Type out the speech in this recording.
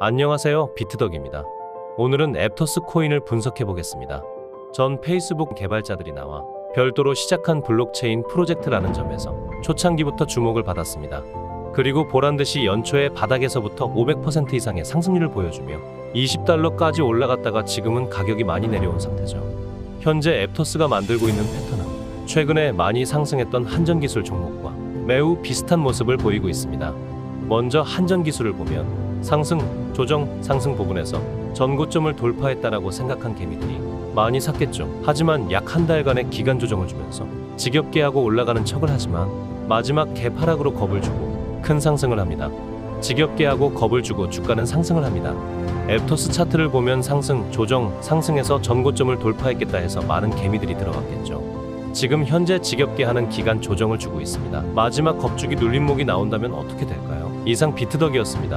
안녕하세요. 비트덕입니다. 오늘은 앱토스 코인을 분석해 보겠습니다. 전 페이스북 개발자들이 나와 별도로 시작한 블록체인 프로젝트라는 점에서 초창기부터 주목을 받았습니다. 그리고 보란 듯이 연초에 바닥에서부터 500% 이상의 상승률을 보여주며 20달러까지 올라갔다가 지금은 가격이 많이 내려온 상태죠. 현재 앱토스가 만들고 있는 패턴은 최근에 많이 상승했던 한전기술 종목과 매우 비슷한 모습을 보이고 있습니다. 먼저 한전 기술을 보면 상승, 조정, 상승 부분에서 전고점을 돌파했다라고 생각한 개미들이 많이 샀겠죠. 하지만 약 한 달간의 기간 조정을 주면서 지겹게 하고 올라가는 척을 하지만 마지막 개파락으로 겁을 주고 큰 상승을 합니다. 지겹게 하고 겁을 주고 주가는 상승을 합니다. 앱토스 차트를 보면 상승, 조정, 상승에서 전고점을 돌파했겠다 해서 많은 개미들이 들어갔겠죠. 지금 현재 지겹게 하는 기간 조정을 주고 있습니다. 마지막 겁주기 눌림목이 나온다면 어떻게 될까요? 이상 비트덕이었습니다.